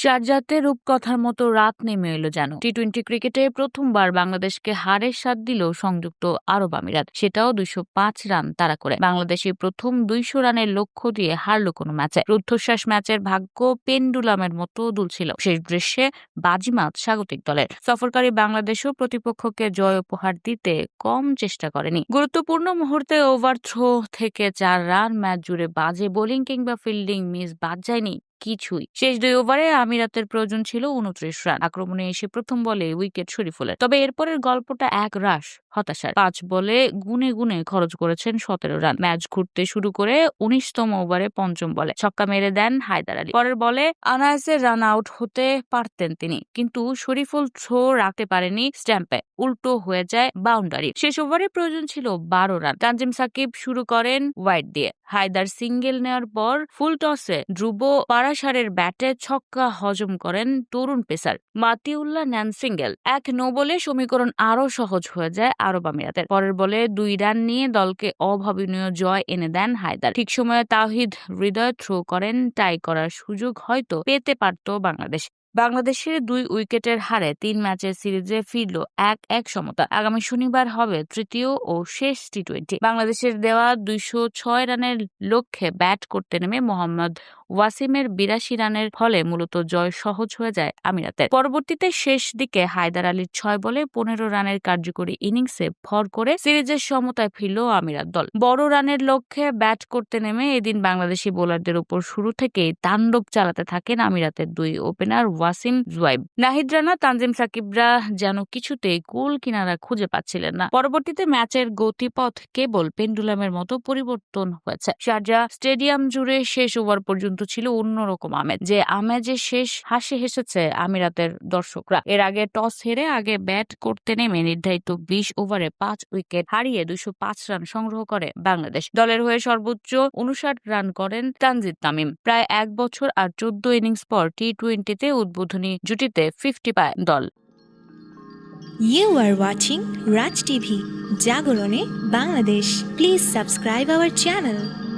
শারজাতে রূপকথার মতো রাত নেমে এলো যেন। টি টোয়েন্টি ক্রিকেটে প্রথমবার বাংলাদেশকে হারের স্বাদ দিল সংযুক্ত আরব আমিরাত, সেটাও দুইশো পাঁচ রান তারা করে। বাংলাদেশের প্রথম দুইশো রানের লক্ষ্য দিয়ে হারলো কোনো ম্যাচে। রুদ্ধশ্বাস ম্যাচের ভাগ্য পেন্ডুলামের মতো দুলছিল। শেষ দৃশ্যে বাজিমাত স্বাগতিক দলের। সফরকারী বাংলাদেশও প্রতিপক্ষকে জয় উপহার দিতে কম চেষ্টা করেনি। গুরুত্বপূর্ণ মুহূর্তে ওভার থ্রো থেকে চার রান, ম্যাচ জুড়ে বাজে বোলিং কিংবা ফিল্ডিং মিস বাদ যায়নি কিছুই। শেষ দুই ওভারে আমিরাতের প্রয়োজন ছিল উনত্রিশ রান। আক্রমণে এসে প্রথম বলে উইকেট শরীফুলের তবে এরপরের গল্পটা এক রাশ হতাশার। পাঁচ বলে গুনে গুনে খরচ করেছেন সতেরো রান। ম্যাচ ঘুরতে শুরু করে উনিশতম ওভারে পঞ্চম বলে ছক্কা মেরে দেন হায়দার আলী। পরের বলে আনায়াসে রান আউট হতে পারতেন তিনি। কিন্তু শরীফুল থ্রো রাখতে পারেনি স্ট্যাম্পে। উল্টো হয়ে যায় বাউন্ডারি। শেষ ওভারে প্রয়োজন ছিল বারো রান। তানজিম সাকিব শুরু করেন ওয়াইড দিয়ে। হায়দার সিঙ্গেল নেওয়ার পর ফুল টসে ধ্রুব পারাসারের ব্যাটে ছক্কা হজম করেন তরুণ পেসার মাতিউল্লাহ নেন সিঙ্গেল এক নো বলে সমীকরণ আরও সহজ হয়ে যায় আরব আমিরাতের পরের বলে দুই রান নিয়ে দলকে অভাবনীয় জয় এনে দেন হায়দার। ঠিক সময়ে তাহিদ হৃদয় থ্রো করেন, টাই করার সুযোগ হয়তো পেতে পারত বাংলাদেশ। বাংলাদেশের দুই উইকেটের হারে তিন ম্যাচের সিরিজে ফিরল এক এক সমতা। আগামী শনিবার হবে তৃতীয় ও শেষ টি টোয়েন্টি বাংলাদেশের দেওয়া দুইশো ছয় রানের লক্ষ্যে ব্যাট করতে নেমে মোহাম্মদ ওয়াসিমের বিরাশি রানের ফলে মূলত জয় সহজ হয়ে যায় আমিরাতের। পরবর্তীতে শেষ দিকে হায়দার আলীর ছয় বলে পনেরো রানের কার্যকরী ইনিংসে ভর করে সিরিজের সমতায় ফিরল আমিরাত দল। বড় রানের লক্ষ্যে ব্যাট করতে নেমে এদিন বাংলাদেশি বোলারদের উপর শুরু থেকেই তাণ্ডব চালাতে থাকেন আমিরাতের দুই ওপেনার ওয়াসিম জুয়াইব। নাহিদ রানা, তানজিম সাকিবরা যেন কিছুতেই কুল কিনারা খুঁজে পাচ্ছিলেন না। পরবর্তীতে ম্যাচের গতিপথ কেবল পেন্ডুলামের মতো পরিবর্তন হয়েছে। শারজা স্টেডিয়াম জুড়ে শেষ ওভার পর্যন্ত ছিল অন্যরকম আমেজ। যে আমেজে শেষ হাসি হেসেছে আমিরাতের দর্শকরা। এর আগে টস হেরে আগে ব্যাট করতে নেমে নির্ধারিত বিশ ওভারে পাঁচ উইকেট হারিয়ে দুশো পাঁচ রান সংগ্রহ করে বাংলাদেশ। দলের হয়ে সর্বোচ্চ উনষাট রান করেন তানজিদ তামিম। প্রায় এক বছর আর চোদ্দ ইনিংস পর টি টোয়েন্টিতে উদ্বোধনী জুটিতে ফিফটি পায় দল। You are watching Raj TV জাগরণে Bangladesh please subscribe our channel.